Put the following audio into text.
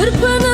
கற்பனை